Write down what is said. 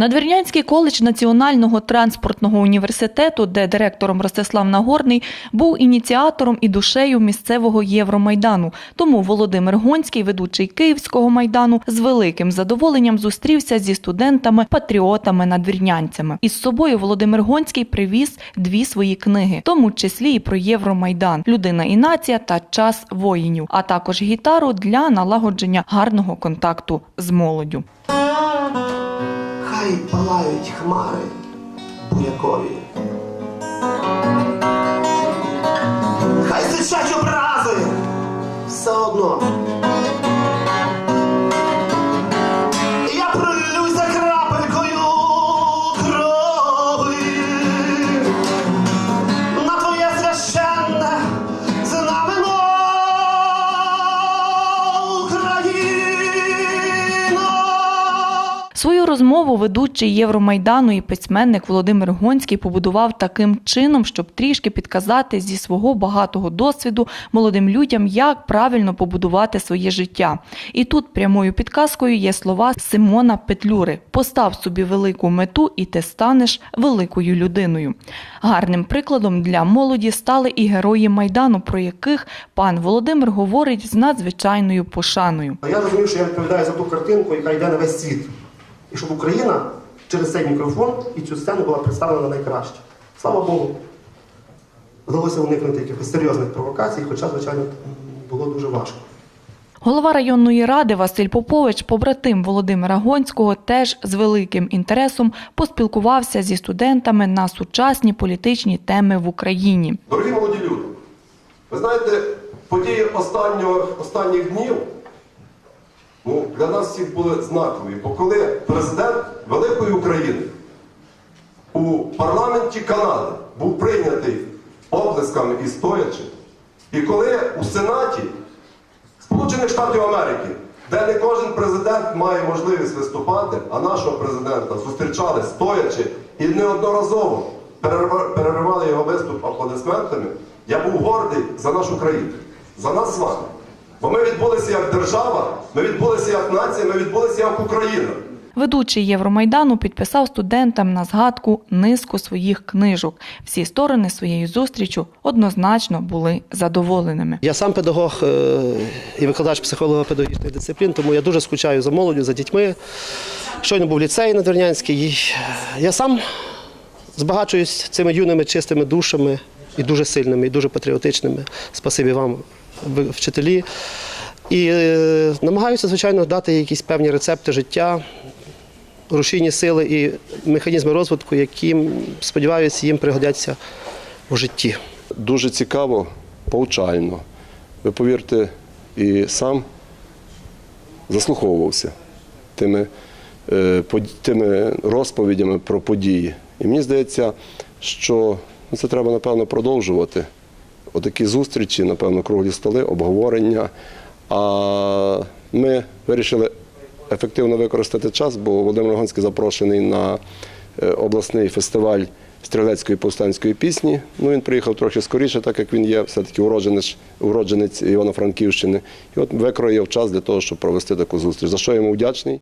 Надвірнянський коледж Національного транспортного університету, де директором Ростислав Нагорний, був ініціатором і душею місцевого Євромайдану. Тому Володимир Гонський, ведучий Київського майдану, з великим задоволенням зустрівся зі студентами, патріотами надвірнянцями. Із собою Володимир Гонський привіз дві свої книги, тому числі і про Євромайдан, людина і нація та час воїнів, а також гітару для налагодження гарного контакту з молоддю. Хай палають хмари буякові. Хай сичать Свою розмову ведучий Євромайдану і письменник Володимир Гонський побудував таким чином, щоб трішки підказати зі свого багатого досвіду молодим людям, як правильно побудувати своє життя. І тут прямою підказкою є слова Симона Петлюри: постав собі велику мету, і ти станеш великою людиною. Гарним прикладом для молоді стали і герої майдану, про яких пан Володимир говорить з надзвичайною пошаною. Я розумів, що я відповідаю за ту картинку, яка йде на весь світ. І щоб Україна через цей мікрофон і цю сцену була представлена найкраще. Слава Богу, вдалося уникнути якихось серйозних провокацій, хоча, звичайно, було дуже важко. Голова районної ради Василь Попович, побратим Володимира Гонського, теж з великим інтересом поспілкувався зі студентами на сучасні політичні теми в Україні. Дорогі молоді люди, ви знаєте, події останнього, останніх днів ну, для нас всіх були знакові. Бо коли президент Великої України у парламенті Канади був прийнятий оплесками і стоячи, і коли у Сенаті Сполучених Штатів Америки, де не кожен президент має можливість виступати, а нашого президента зустрічали стоячи і неодноразово переривали його виступ аплодисментами, я був гордий за нашу країну, за нас з вами. Бо ми відбулися як держава, ми відбулися як нація, ми відбулися як Україна. Ведучий Євромайдану підписав студентам на згадку низку своїх книжок. Всі сторони своєю зустрічю однозначно були задоволеними. Я сам педагог е, і викладач психолого-педагогічних дисциплін, тому я дуже скучаю за молоддю, за дітьми. Щойно був ліцей Надвірнянський. І Я сам збагачуюсь цими юними чистими душами і дуже сильними, і дуже патріотичними. Спасибі вам, вчителі. І е, намагаюся, звичайно, дати якісь певні рецепти життя, рушійні сили і механізми розвитку, які, сподіваюся, їм пригодяться у житті. Дуже цікаво, повчально. Ви повірте, і сам заслуховувався тими, е, тими розповідями про події. І мені здається, що ну, це треба, напевно, продовжувати. Отакі зустрічі, напевно, круглі столи, обговорення. А ми вирішили ефективно використати час, бо Володимир Гонський запрошений на е, обласний фестиваль стрілецької повстанської пісні. Ну, він приїхав трохи скоріше, так як він є все-таки уродженець, уродженець Івано-Франківщини. І от викроїв час для того, щоб провести таку зустріч. За що йому вдячний.